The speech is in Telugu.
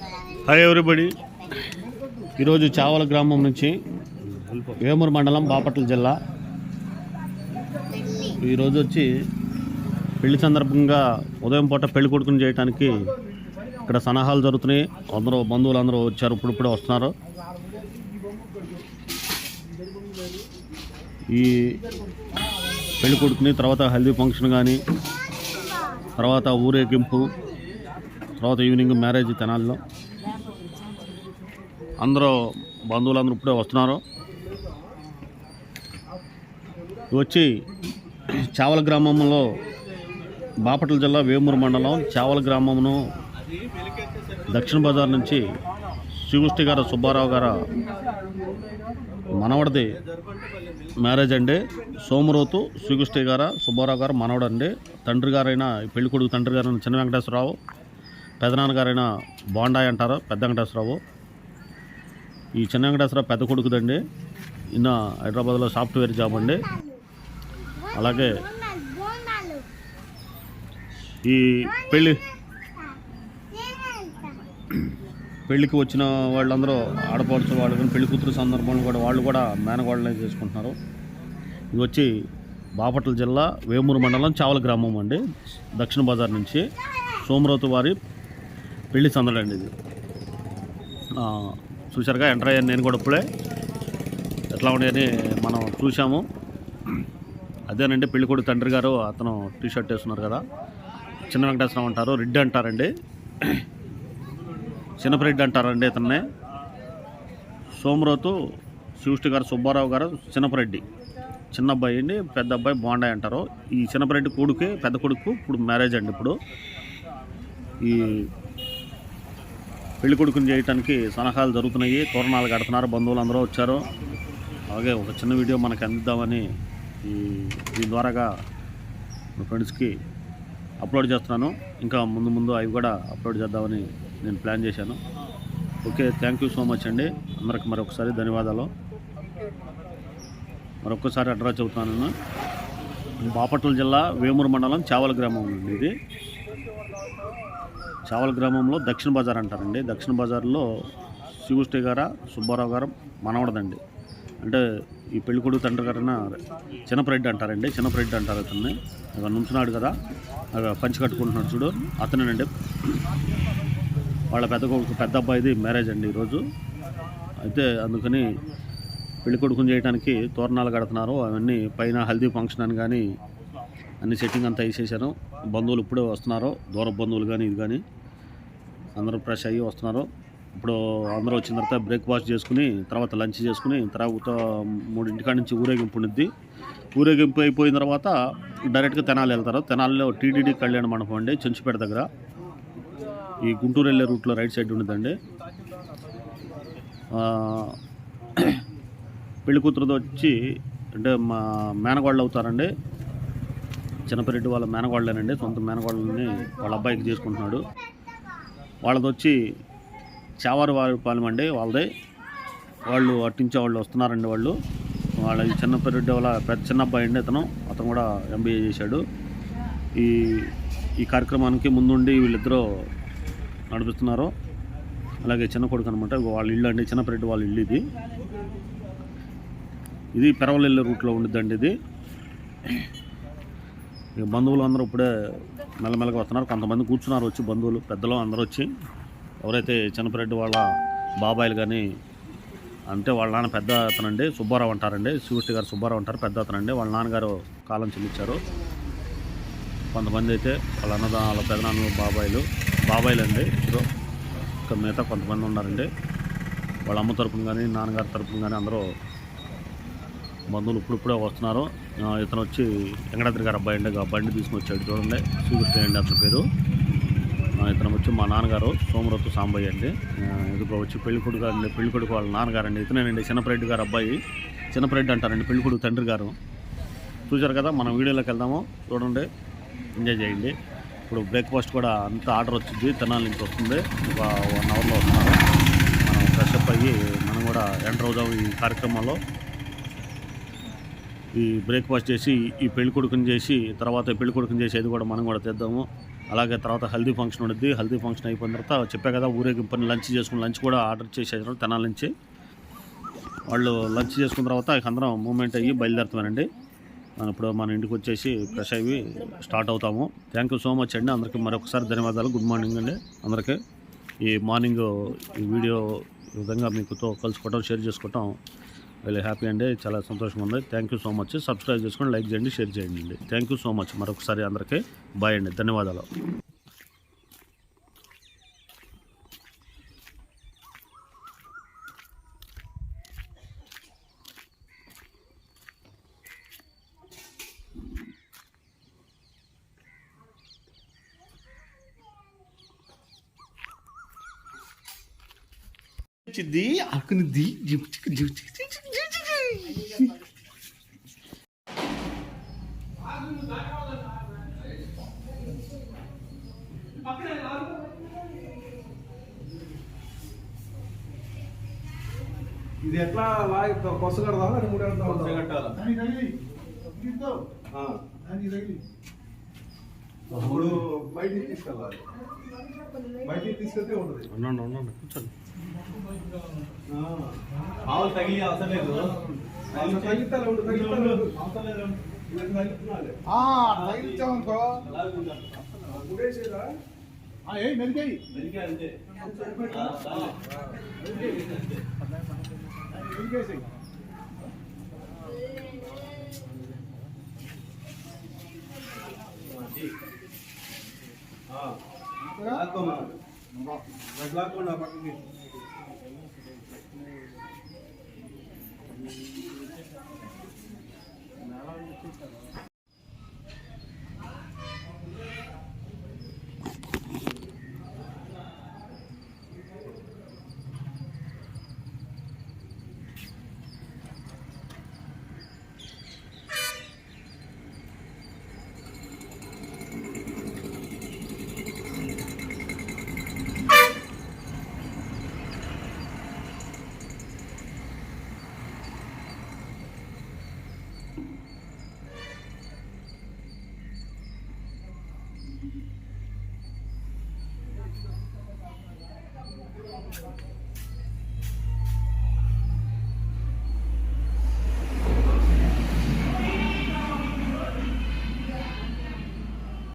హాయ్ ఎవరిబడి ఈరోజు చావల గ్రామం నుంచి వేమూరు మండలం బాపట్ల జిల్లా. ఈరోజు వచ్చి పెళ్ళి సందర్భంగా ఉదయం పూట పెళ్ళి కొడుకుని చేయడానికి ఇక్కడ సన్నాహాలు జరుగుతున్నాయి. అందరూ బంధువులు అందరూ వచ్చారు ఇప్పుడిప్పుడే వస్తున్నారు. ఈ పెళ్ళి కొడుకుని తర్వాత హల్దీ ఫంక్షన్ కానీ తర్వాత ఊరేగింపు తర్వాత ఈవినింగ్ మ్యారేజ్ తెనాలిలో. అందరూ బంధువులందరూ ఇప్పుడే వస్తున్నారు. వచ్చి చావల గ్రామంలో బాపట్ల జిల్లా వేమూరు మండలం చావల గ్రామమును దక్షిణ బజార్ నుంచి శ్రీగుష్టి గారు సుబ్బారావు గారు మనవడిది మ్యారేజ్ అండి. సోమరోతు శ్రీగుష్టి గారు సుబ్బారావు గారు మనవడండి. అండి తండ్రి గారైన పెళ్ళికొడుకు పెళ్ళి కొడుకు తండ్రి గారైన చిన్న వెంకటేశ్వరరావు పెదనాన్నగారైన బాండాయ్ అంటారు పెద్ద వెంకటేశ్వరరావు. ఈ చిన్న వెంకటేశ్వరరావు పెద్ద కొడుకుదండి. ఈయన హైదరాబాద్లో సాఫ్ట్వేర్ జాబ్ అండి. అలాగే ఈ పెళ్ళి పెళ్ళికి వచ్చిన వాళ్ళందరూ ఆడపడుచు వాళ్ళు కానీ పెళ్ళి కూతురు సందర్భంలో కూడా వాళ్ళు కూడా మేనగోడలే చేసుకుంటున్నారు. ఇది వచ్చి బాపట్ల జిల్లా వేమూరు మండలం చావల గ్రామం అండి. దక్షిణ బజార్ నుంచి సోమరోతు వారి పెళ్ళి సందడి అండి ఇది. చూశారుగా ఎంటర్ అయ్యాను నేను కూడా ఇప్పుడే. ఎట్లా ఉన్నాయని మనం చూసాము అదేనండి పెళ్ళికొడుకు తండ్రి గారు అతను టీ షర్ట్ వేస్తున్నారు కదా. చిన్న వెంకటేశ్వరం అంటారు రెడ్డి అంటారండి. చిన్నపరెడ్డి అంటారండి ఇతన్నే. సోమరోతు శివష్టి గారు సుబ్బారావు గారు చిన్నపరెడ్డి చిన్న అబ్బాయి అండి పెద్ద అబ్బాయి బాండాయ్ అంటారు. ఈ చిన్నపరెడ్డి కొడుకు పెద్ద కొడుకు ఇప్పుడు మ్యారేజ్ అండి ఇప్పుడు. ఈ పెళ్ళి కొడుకుని చేయటానికి సలహాలు జరుగుతున్నాయి. తోరణాలు కడుతున్నారు. బంధువులు అందరూ వచ్చారు. అలాగే ఒక చిన్న వీడియో మనకి అందిద్దామని ఈ దీని ద్వారాగా మా ఫ్రెండ్స్కి అప్లోడ్ చేస్తున్నాను. ఇంకా ముందు ముందు అవి కూడా అప్లోడ్ చేద్దామని నేను ప్లాన్ చేశాను. Okay thank you so much అండి. అందరికి మరొకసారి ధన్యవాదాలు. మరొకసారి అడ్రస్ చెబుతున్నాను నేను. బాపట్ల జిల్లా వేమూరు మండలం చావల గ్రామం ఉంది ఇది. చావల గ్రామంలో దక్షిణ బజార్ అంటారండి. దక్షిణ బజార్లో శివుష్టి గార సుబ్బారావు గారు మనవడదండి. అంటే ఈ పెళ్ళికొడుకు తండ్రి గారిన చిన్నప్రెడ్డి అంటారండి. చిన్నప్రెడ్డి అంటారు అతన్ని. అక్కడ నుంచున్నాడు కదా. అక్కడ పంచి కట్టుకుంటున్నాడు చూడు. అతనేనండి. వాళ్ళ పెద్ద కొడుకు పెద్ద అబ్బాయిది మ్యారేజ్ అండి ఈరోజు. అయితే అందుకని పెళ్ళికొడుకుని చేయడానికి తోరణాలు కడుతున్నారు. అవన్నీ పైన హల్దీ ఫంక్షన్ అని కానీ అన్ని సెట్టింగ్ అంతా వేసేసారు బంధువులు ఇప్పుడే వస్తున్నారు. దూర బంధువులు కానీ ఇది కానీ. అందరూ ఫ్రెష్ అయ్యి వస్తున్నారు. ఇప్పుడు అందరూ వచ్చిన తర్వాత బ్రేక్ఫాస్ట్ చేసుకుని తర్వాత లంచ్ చేసుకుని తర్వాత మూడింటికాడ నుంచి ఊరేగింపు ఉండిద్ది. ఊరేగింపు అయిపోయిన తర్వాత డైరెక్ట్గా తెనాలి వెళ్తారు. తెనాలిలో టీటీడీ కళ్యాణ మండపం అండి చెంచుపేట దగ్గర. ఈ గుంటూరు వెళ్ళే రూట్లో రైట్ సైడ్ ఉండదండి పెళ్ళి కూతురుది వచ్చి అంటే మా మేనగాళ్ళు అవుతారండి. చిన్నపరెడ్డి వాళ్ళ మేనగాళ్ళేనండి. సొంత మేనగాళ్ళని వాళ్ళ అబ్బాయికి చేసుకుంటున్నాడు. వాళ్ళది వచ్చి చావారు వారి పాలెం అండి వాళ్ళది. వాళ్ళు అట్టించే వాళ్ళు వస్తున్నారండి వాళ్ళు. వాళ్ళ చిన్నపరెడ్డి వాళ్ళ పెద్ద చిన్న అబ్బాయి అండి అతను అతను కూడా ఎంబీఏ చేశాడు. ఈ ఈ కార్యక్రమానికి ముందుండి వీళ్ళిద్దరూ నడిపిస్తున్నారు. అలాగే చిన్న కొడుకు అనమాట వాళ్ళ ఇల్లు అండి చిన్నపరెడ్డి వాళ్ళ ఇల్లు ఇది. ఇది పెరవలెల్లి రూట్లో ఉండిద్దండి ఇది. ఇక బంధువులు అందరూ ఇప్పుడే మెల్లమెల్లగా వస్తున్నారు. కొంతమంది కూర్చున్నారు వచ్చి బంధువులు పెద్దలు అందరూ వచ్చి. ఎవరైతే చిన్నపరెడ్డి వాళ్ళ బాబాయిలు కానీ అంటే వాళ్ళ నాన్న పెద్ద అతనండి సుబ్బారావు అంటారండి శివష్టి గారు సుబ్బారావు అంటారు పెద్ద అతనండి. వాళ్ళ నాన్నగారు కాలం చెల్లించారు. కొంతమంది అయితే వాళ్ళ అన్నదా వాళ్ళ పెదనాన్న బాబాయిలు బాబాయిలు అండి ఇద్దరు. ఇంకా మిగతా కొంతమంది ఉన్నారండి. వాళ్ళ అమ్మ తరపున కానీ నాన్నగారి తరపున కానీ అందరూ బంధువులు ఇప్పుడిప్పుడే వస్తున్నారు. ఇతను వచ్చి వెంకటాద్రి గారు అబ్బాయి అండి. బండి తీసుకుని వచ్చాడు చూడండి. శ్రీకృష్ణ అండి అతని పేరు. ఇతను వచ్చి మా నాన్నగారు సోమరతు సాంబయ్య అండి. ఇదిగో వచ్చి పెళ్ళికొడుకు అండి. పెళ్ళికొడుకు వాళ్ళ నాన్నగారండి ఇతనేనండి చిన్నపరెడ్డి గారు అబ్బాయి. చిన్నపరెడ్డి అంటారండి పెళ్ళికొడుకు తండ్రి గారు. చూశారు కదా మనం వీడియోలోకి వెళ్దాము. చూడండి. ఎంజాయ్ చేయండి. ఇప్పుడు బ్రేక్ఫాస్ట్ కూడా అంత ఆర్డర్ వచ్చింది. తెనాలి నుంచి వస్తుంది. ఒక వన్ అవర్లో వస్తున్నారు. మనం ఫ్రెష్ అప్ అయ్యి మనం కూడా ఎంటర్ అవుదాం ఈ కార్యక్రమంలో ఈ బ్రేక్ఫాస్ట్ చేసి ఈ పెళ్ళి కొడుకుని చేసి తర్వాత పెళ్ళి కొడుకుని చేసి కూడా మనం కూడా తెద్దాము. అలాగే తర్వాత హల్దీ ఫంక్షన్ ఉండద్ది. హల్దీ ఫంక్షన్ అయిపోయిన తర్వాత చెప్పా కదా ఊరేగింపుని లంచ్ చేసుకుని లంచ్ కూడా ఆర్డర్ చేసేసారు తెనాల నుంచి. వాళ్ళు లంచ్ చేసుకున్న తర్వాత ఇక అందరం మూమెంట్ అయ్యి బయలుదేరుతామండి. మనం ఇప్పుడు మన ఇంటికి వచ్చేసి ఫ్రెష్ అయ్యి స్టార్ట్ అవుతాము. థ్యాంక్ యూ సో మచ్ అండి. అందరికీ మరొకసారి ధన్యవాదాలు. గుడ్ మార్నింగ్ అండి అందరికీ. ఈ మార్నింగ్ ఈ వీడియో ఈ విధంగా మీకుతో కలుసుకోవటం షేర్ చేసుకోవటం వెళ్ళి హ్యాపీ అండి. చాలా సంతోషంగా ఉంది. Thank you so much subscribe చేసుకొని లైక్ చేయండి షేర్ చేయండి అండి. థ్యాంక్ యూ సో మచ్ మరొకసారి అందరికీ బాయ్ అండి. ధన్యవాదాలు. వచ్చింది ఆకునిది జిప్చిక్ జిప్చిక్ ఇది ఎట్లా లాగి కొస కడదా అని మూడు కట్టాలి? మూడు బయటికి తీసుకెళ్ళాలి. బయటికి తీసుకెళ్తే ఉండదు. ఉండండి ఉండండి కూర్చోండి. ఆవులు తగిలి అవసరం లేదు. అసలు తగ్గిస్తాలే ఉండు. తగిలించామనుకో? మెరికాయి. మెరికే అంతే. ఇంకేసి లాక్కోండి పక్కకి నెల